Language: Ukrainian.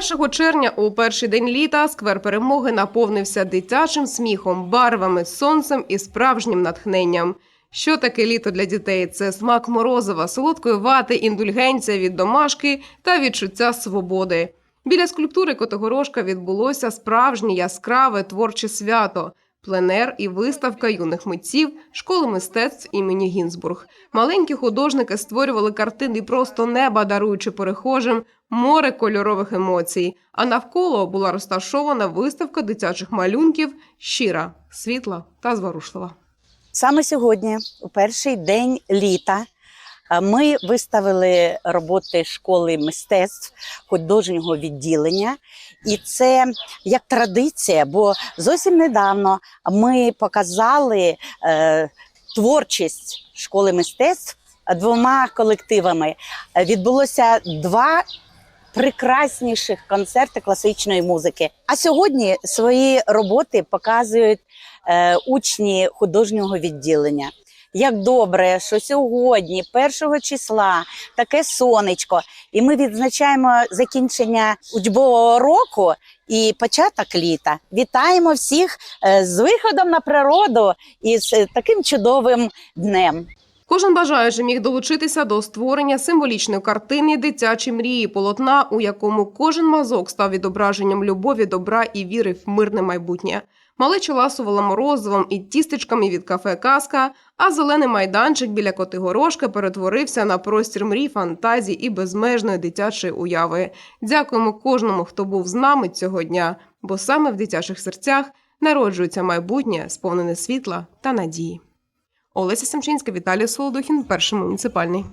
1 червня у перший день літа сквер перемоги наповнився дитячим сміхом, барвами, сонцем і справжнім натхненням. Що таке літо для дітей? Це смак морозива, солодкої вати, індульгенція від домашки та відчуття свободи. Біля скульптури Котогорошка відбулося справжнє яскраве творче свято. Пленер і виставка юних митців школи мистецтв імені Гінзбург. Маленькі художники створювали картини просто неба, даруючи перехожим море кольорових емоцій. А навколо була розташована виставка дитячих малюнків щира, світла та зворушлива. Саме сьогодні, у перший день літа, ми виставили роботи школи мистецтв художнього відділення. І це як традиція, бо зовсім недавно ми показали е, творчість школи мистецтв двома колективами. Відбулося два прекрасніших концерти класичної музики. А сьогодні свої роботи показують е, учні художнього відділення. Як добре, що сьогодні, 1 числа, таке сонечко, і ми відзначаємо закінчення учбового року і початок літа. Вітаємо всіх е, з виходом на природу і з е, таким чудовим днем. Кожен бажаючий міг долучитися до створення символічної картини дитячі мрії полотна, у якому кожен мазок став відображенням любові, добра і віри в мирне майбутнє. Малеча ласувала морозивом і тістечками від кафе Казка, а зелений майданчик біля Котигорошка перетворився на простір мрій, фантазій і безмежної дитячої уяви. Дякуємо кожному, хто був з нами цього дня, бо саме в дитячих серцях народжується майбутнє, сповнене світла та надії. Олеся Семчинська, Віталій Солодухін, перший муніципальний.